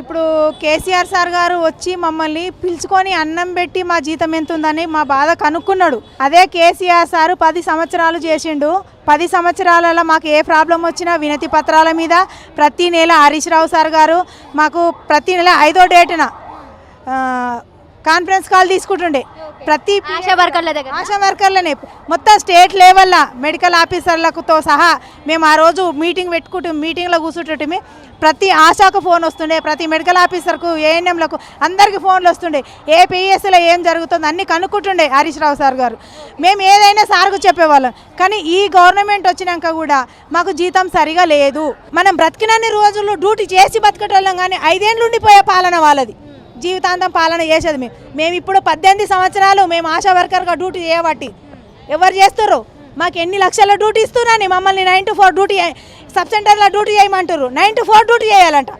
ఇప్పుడు కేసీఆర్ సార్ గారు వచ్చి మమ్మల్ని పిలుచుకొని అన్నం పెట్టి మా జీతం ఎంత ఉందని మా బాధ కనుక్కున్నాడు. అదే కేసీఆర్ సారు పది సంవత్సరాలు చేసిండు. పది సంవత్సరాలలో మాకు ఏ ప్రాబ్లం వచ్చినా వినతి పత్రాల మీద ప్రతి నెల హరీష్ రావు సార్ గారు మాకు ప్రతి నెల ఐదో డేటున కాన్ఫరెన్స్ కాల్ తీసుకుంటుండే. ప్రతి ఆశా వర్కర్ల దగ్గర. ఆశా వర్కర్లనే. మొత్తం స్టేట్ లెవెల్లో మెడికల్ ఆఫీసర్లతో సహా మేము ఆ రోజు మీటింగ్ పెట్టుకుంటూ మీటింగ్లో కూర్చుంటుంటే ప్రతి ఆశాకు ఫోన్ వస్తుండే ప్రతి మెడికల్ ఆఫీసర్కు ఏఎన్ఎంలకు అందరికీ ఫోన్లు వస్తుండే. ఏ పిఎస్సీలో ఏం జరుగుతుందో అన్నీ కనుక్కుంటుండే హరీష్ రావు సార్ గారు. మేము ఏదైనా సార్కు చెప్పేవాళ్ళం. కానీ ఈ గవర్నమెంట్ వచ్చినాక కూడా మాకు జీతం సరిగా లేదు. మనం బ్రతికినన్ని రోజులు డ్యూటీ చేసి బతకటోళ్ళం కానీ ఐదేళ్ళు ఉండిపోయే పాలన వాళ్ళది. జీవితాంతం పాలన చేసేది మేము మేము ఇప్పుడు పద్దెనిమిది సంవత్సరాలు మేము ఆశా వర్కర్గా డ్యూటీ చేయబట్టి ఎవరు చేస్తారు మాకు ఎన్ని లక్షల డ్యూటీ ఇస్తున్నారని మమ్మల్ని nine to four duty sub సెంటర్లో డ్యూటీ చేయమంటారు నైన్ టు ఫోర్ డ్యూటీ చేయాలంట.